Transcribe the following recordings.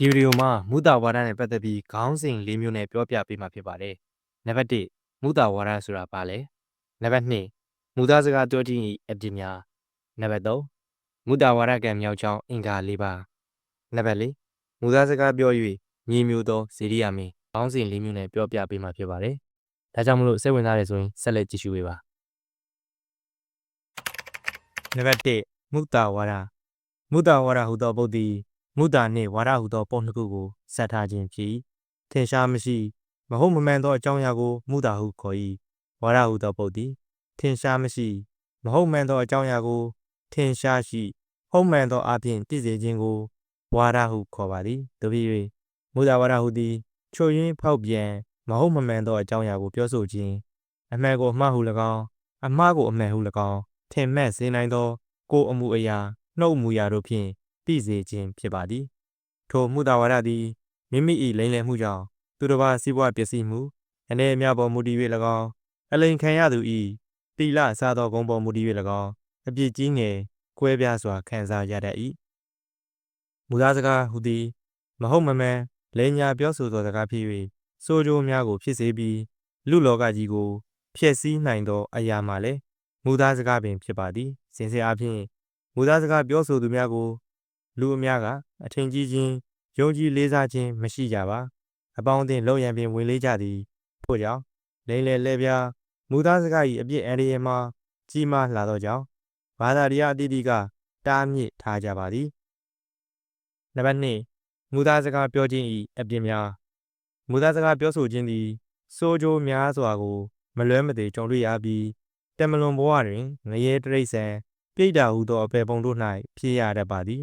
ဒီဗီဒီယိုမှာမုတာဝါဒနဲ့ပတ်သက်ပြီးခေါင်းစဉ်၄မျိုးနဲ့ပြောပြပေးမှာဖြစ်ပါတယ်။နံပါတ်1မုတာဝါဒဆိုတာဘာလဲ။နံပါတ်2မူသားစကားပြောခြင်း၏အပြစ်များ။နံပါတ်3မုတာဝါဒကံမြောက်ကြောင်းအင်္ဂါ၄ပါး။နံပါတ်4မူသားစကားပြော၍ညီမျိုးသောဇေရိယာမင်းခေါင်းစဉ်၄မျိုးနဲ့ပြောပြပေးမှာဖြစ်ပါတယ်။ဒါကြောင့်မလို့စိတ်ဝင်စားတယ်ဆိုရင်ဆက်လက်ကြည့်ရှုပေးပါ။နံပါတ်1မုတာဝါဒမုတာဝါဒဟူသောပုဒ်သည် မုတာနှင့်ဝါဒဟုသောပုံနှစ်ခုကိုဆက်ထားခြင်းဖြစ်၏ထင်ရှားမရှိမဟုတ်မမှန်သောအကြောင်းအရာကိုမုတာဟုခေါ်၏ဝါဒဟုသောပုဒ်သည်ထင်ရှားမရှိမဟုတ်မှန်သောအကြောင်းအရာကိုထင်ရှားရှိဟုတ်မှန်သောအပြင်တည်စေခြင်းကိုဝါဒဟုခေါ်ပါသည်တပည့်၍မုတာဝါဒဟုသည်ချို့ယွင်းဖောက်ပြန်မဟုတ်မမှန်သောအကြောင်းအရာကိုပြောဆိုခြင်းအမှန်ကိုအမှားဟု၎င်းအမှားကိုအမှန်ဟု၎င်းထင်မှတ်စေနိုင်သော ကိုယ်အမှုအရာနှုတ်အမှုရာတို့ဖြင့် သိစေခြင်းဖြစ်ပါသည်ထိုမှုသာဝရသည်မိမိ၏လိမ်လည်မှုကြောင့်သူတစ်ပါးစီးပွားပျက်စီးမှုအနေအများပေါ်မူတည်၍၎င်းအလိန်ခံရသူ၏တီလစားသောဂုံပေါ်မူတည်၍၎င်းအပြစ်ကြီးငယ်ကွဲပြားစွာခံစားရတတ်၏မူသားစကားဟူသည် မဟုတ်မမှန်လိန်ညာပြောဆိုသောစကားဖြစ်၍စိုးကြိုးများကိုဖြစ်စေပြီးလူလောကကြီးကိုဖျက်ဆီးနိုင်သောအရာမှလည်းမူသားစကားပင်ဖြစ်ပါသည်စင်စစ်အဖြစ်မူသားစကားပြောဆိုသူများကို လူအများကအထင်ကြီးခြင်းယုံကြည်လေးစားခြင်းမရှိကြပါအပေါင်းအသင်းလုံရန်ပင်ဝင်လေးကြသည်ထို့ကြောင့်လိမ့်လေလဲပြားမူသားစကား၏အပြစ်အန္တရာယ်မှာကြီးမားလာသောကြောင့်ဘာသာတရားအသီးသီးကတားမြစ်ထားကြပါသည်နံပါတ်2မူသားစကားပြောခြင်း၏အပြစ်များမူသားစကားပြောဆိုခြင်းသည်စိုးကြိုးများစွာကို မလွဲမသွေကြုံတွေ့ရပြီးတမလွန်ဘဝတွင်ငရဲတရိษံပြိတ္တာဟုသောအပေပုံတို့၌ဖြစ်ရတတ်ပါသည်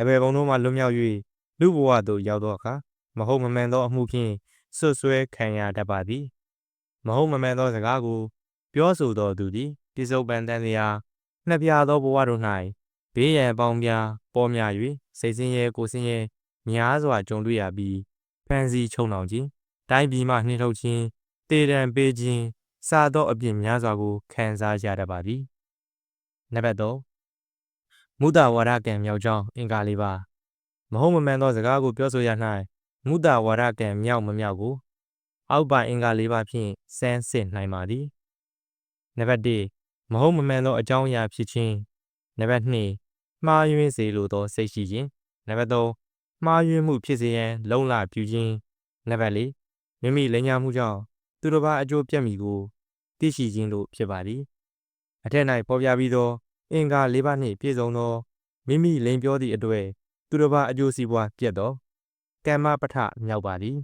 အပေပုံတို့မှလွတ်မြောက်၍လူဘဝသို့ရောက်သောအခါမဟုတ်မမှန်သောအမှုဖြင့်ဆွဆွဲခံရတတ်ပါသည်မဟုတ်မမှန်သောစကားကိုပြောဆိုသောသူသည်ပြစ္ဆုတ်ပန်တန်ရာနှစ်ပြားသောဘဝတို့၌ဘေးရန်ပေါင်းများပေါ်များ၍စိတ်ဆင်းရဲကိုယ်ဆင်းရဲများစွာကြုံတွေ့ရပြီးဖန်စီချုံနှောင်ခြင်းတိုင်းပြည်မှနှင်ထုတ်ခြင်းတေတံပေးခြင်းစသောအပြစ်များစွာကိုခံစားရတတ်ပါသည်နံပါတ်3 မုဒဝါဒကံမြောက်ကြောင်းအင်္ဂါလေးပါမဟုတ်မမှန်သောစကားကိုပြောဆိုရ၌မုဒဝါဒကံမြောက်မမြောက်ကိုအောက်ပါအင်္ဂါလေးပါဖြင့်စမ်းစစ်နိုင်ပါသည်နံပါတ်1မဟုတ်မမှန်သောအကြောင်းအရာဖြစ်ခြင်းနံပါတ်2မှားယွင်းစေလိုသောစိတ်ရှိခြင်းနံပါတ်3မှားယွင်းမှုဖြစ်စေရန်လုံလပြုခြင်းနံပါတ်4မိမိလိမ်ညာမှုကြောင့်သူတစ်ပါးအကျိုးပြတ်မိကိုသိရှိခြင်းတို့ဖြစ်ပါသည်အထက်၌ပေါ်ပြပြီးသော အင်္ဂါ၄ပါးနှင့်ပြည့်စုံသောမိမိလိန်ပြောသည့်အတွေ့သူတစ်ပါးအကျိုးစီးပွားပြတ်သောကမ္မပဋ္ဌမြောက်ပါသည်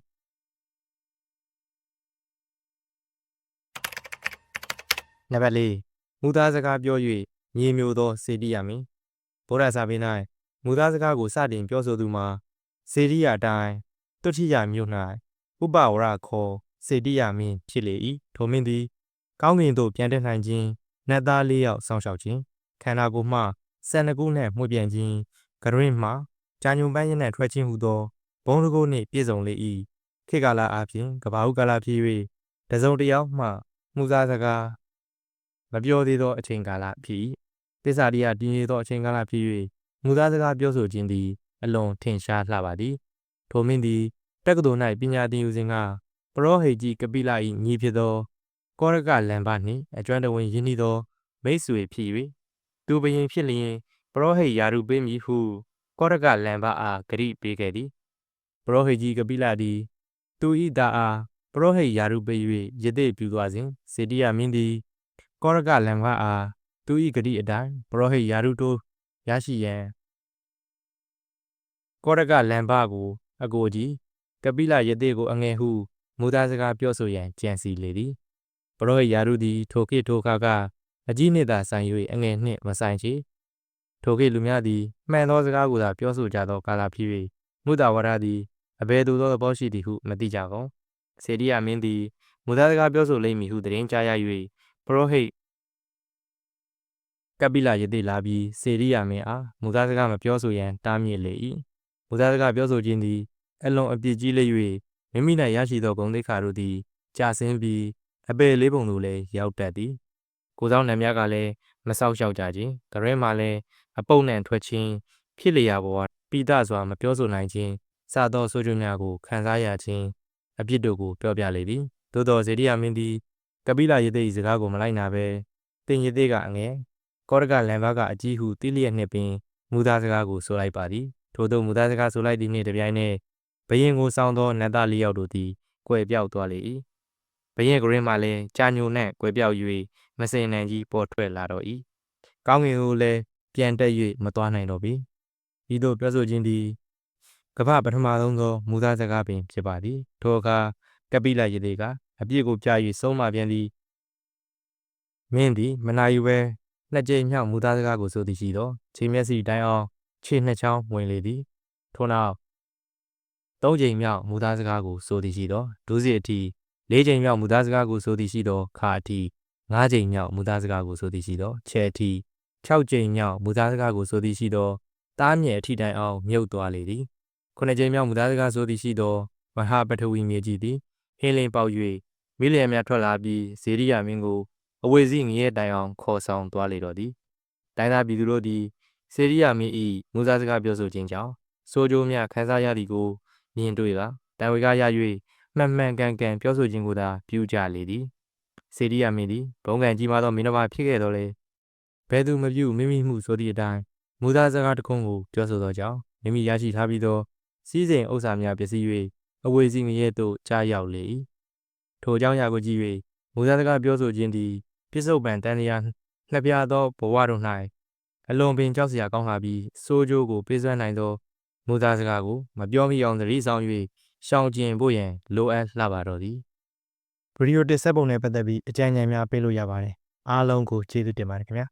နံပါတ်၄မူသားစကားပြော၍ညီမျိုးသောစေတိယမင်းဗုဒ္ဓစာပေ၌မူသားစကားကိုစတင်ပြောဆိုသူမှာစေရိယတိုင်းတုဋ္ဌိယမြို့၌ဥပဝရခေါ်စေတိယမင်းဖြစ်လေ၏ထိုမင်းသည် ကောင်းကင်သို့ပြန်တက်နိုင်ခြင်းနတ်သား၄ယောက်စောင့်ရှောက်ခြင်း ခန္ဓာကိုယ်မှဆန်နှကူနှင့်မှုပြန်ခြင်းကရင်မှကြာညုံပန်းရနှင့်ထွက်ခြင်းဟုသောဘုံတကုနှင့်ပြည့်စုံလေ၏ခေတ်ကာလအပြင်ကဘာဟုကာလဖြစ်၍တစုံတစ်ယောက်မှမှုစားစကားမပြောသေးသောအချိန်ကာလဖြစ်သစ္စာတရားတည်နေသောအချိန်ကာလဖြစ်၍မူသားစကားပြောဆိုခြင်းသည်အလွန်ထင်ရှားလှပါသည်ထိုမင်းသည်တက္ကသိုလ်၌ပညာသင်ယူစဉ်ကပရောဟိတ်ကြီးကပိလ၏ညီဖြစ်သောကောရကလန်ဘနှင့်အကျွမ်းတဝင်ရင်းနှီးသောမိတ်ဆွေဖြစ်၍ သူဘရင်ဖြစ်လျင်ပရောဟိတ်ယာရုပေးမည်ဟုကောရကလန်ဘအားဂရိပေးခဲ့သည်ပရောဟိတ်ကြီးကပိလသည်သူ၏သားအားပရောဟိတ်ယာရုပေး၍ရစ်သိပြုသွားစဉ်စေတိယမင်းသည်ကောရကလန်ဘအားသူ၏ဂရိအတိုင်းပရောဟိတ်ယာရုတို့ရရှိရန်ကောရကလန်ဘကို အကိုကြီးကပိလရစ်သိကိုအငယ်ဟုမူသားစကားပြောဆိုရန်ကြံစီလေသည်ပရောဟိတ်ယာရုသည်ထိုခေတ်ထိုခါက အကြီးနှင့်သာဆိုင်၍အငယ်နှင့်မဆိုင်ချေထိုခေတ်လူများသည်မှန်သောစကားကိုသာပြောဆိုကြသောကာလဖြစ်၍မုဒဝါဒသည်အဘယ်သို့သောသဘောရှိသည်ဟုမသိကြကုန်စေရိယမင်းသည်မူသားစကားပြောဆိုလိမ့်မည်ဟုသတင်းကြားရ၍ပရောဟိတ်ကပိလယတိလာပြီးစေရိယမင်းအားမူသားစကားမပြောဆိုရန်တားမြစ်လေ၏မူသားစကားပြောဆိုခြင်းသည်အလွန်အပြစ်ကြီးလေ၍မိမိ၌ရရှိသောဂုဏ်သိက္ခာတို့သည်ကြာဆင်းပြီးအပေလေးပုံတို့လည်းရောက်တတ်သည် ကိုဆောင်နှံများကလည်းမဆောက်ရှောက်ကြခြင်းကြရဲမှလည်းအပုပ်နှံထွက်ခြင်းဖြစ်လျာပေါ်ပိဒစွာမပြောဆိုနိုင်ခြင်းစသောဆိုးကျိုးများကိုခံစားရခြင်းအပြစ်တို့ကိုပြောပြလေသည်သို့သောဇေဒီယာမင်းသည်ကပိလရေသိ၏စကားကိုမလိုက်နာဘဲတင်ရေသေးကအငယ်ကောရကလန်ဘာကအကြီးဟုတိလျက်နှင့်ပင်မူသားစကားကိုဆိုလိုက်ပါသည်ထို့သောမူသားစကားဆိုလိုက်သည်နှင့်တပြိုင်နက်ဘရင်ကိုစောင်းသောနတ်သားလေးယောက်တို့သည်ကွယ်ပြောက်သွားလေ၏ ဘရင်ကရင်မှလည်းကြာညိုနှင့်ကွယ်ပြောက်၍မစင်နိုင်ကြီးပေါ်ထွက်လာတော့၏ကောင်းကင်ကိုလည်းပြန်တက်၍မသွားနိုင်တော့ပေဤသို့ပြောဆိုခြင်းသည်ကမ္ဘာပထမဆုံးသောမူသားစကားပင်ဖြစ်ပါသည်ထိုအခါကပိလရေသေးကအပြစ်ကိုပြ၍ဆုံးမပြန်သည်မင်းသည်မနာယူပဲနှစ်ကြိမ်မြောက်မူသားစကားကိုဆိုသည်ရှိသောခြေမျက်စိတိုင်းအောင်ခြေနှစ်ချောင်းဝင်လေသည်ထို့နောက်သုံးကြိမ်မြောက်မူသားစကားကိုဆိုသည်ရှိသောဒုစရအထိ လေးကြိမ်မြောက်မူသားစကားကိုဆိုသည်ရှိသောခါအထိငါးကြိမ်မြောက်မူသားစကားကိုဆိုသည်ရှိသောချဲအထိ6ကြိမ်မြောက်မူသားစကားကိုဆိုသည်ရှိသောတားမြဲအထိတိုင်အောင်မြုပ်သွားလေသည်ခုနှစ်ကြိမ်မြောက်မူသားစကားဆိုသည်ရှိသောမဟာပထဝီမြေကြီးသည်ဟင်းလင်းပေါက်၍မိလျံများထွက်လာပြီးဇေရိယာမင်းကိုအဝေစီငရဲတိုင်အောင်ခေါ်ဆောင်သွားလေတော့သည်တိုင်းသားပြည်သူတို့သည်ဇေရိယာမင်း၏မူသားစကားပြောဆိုခြင်းကြောင့်စိုးကြိုးများခန်းစားရသည်ကိုမြင်တွေ့ကတန်ဝေကရ၍ မှန်မှန်ကန်ကန်ပြောဆိုခြင်းကိုသာပြုကြလေသည်ဇေရိယာမင်းသည်ဘုံကံကြီးမားသောမင်းတော်ဖြစ်ခဲ့တော်လေဘယ်သူမပြုမိမိမှုဆိုသည့်အတိုင်းမူသားစကားတစ်ခုကိုပြောဆိုသောကြောင့်မိမိရရှိထားပြီးသောစီးစိမ်ဥစ္စာများပျက်စီး၍အဝေစီငရဲသို့ကြားရောက်လေ၏ထိုအကြောင်းအရာကိုကြည့်၍မူသားစကားပြောဆိုခြင်းသည်ပြစ္ဆုတ်ပံတန်လျာနှစ်ပြားသောဘဝတို့၌အလွန်ပင်ကြောက်စရာကောင်းလာပြီးစိုးကြိုးကိုပေးစွမ်းနိုင်သောမူသားစကားကိုမပြောမိအောင်သတိဆောင်၍ ရှောင်ကျဉ်ဖို့ရန်လိုအပ်လှပါတော့သည်ဗီဒီယိုတစ်ဆက်ပုံနဲ့ပတ်သက်ပြီးအကြံဉာဏ်များပေးလို့ရပါတယ်အားလုံးကိုကျေးဇူးတင်ပါတယ်ခင်ဗျာ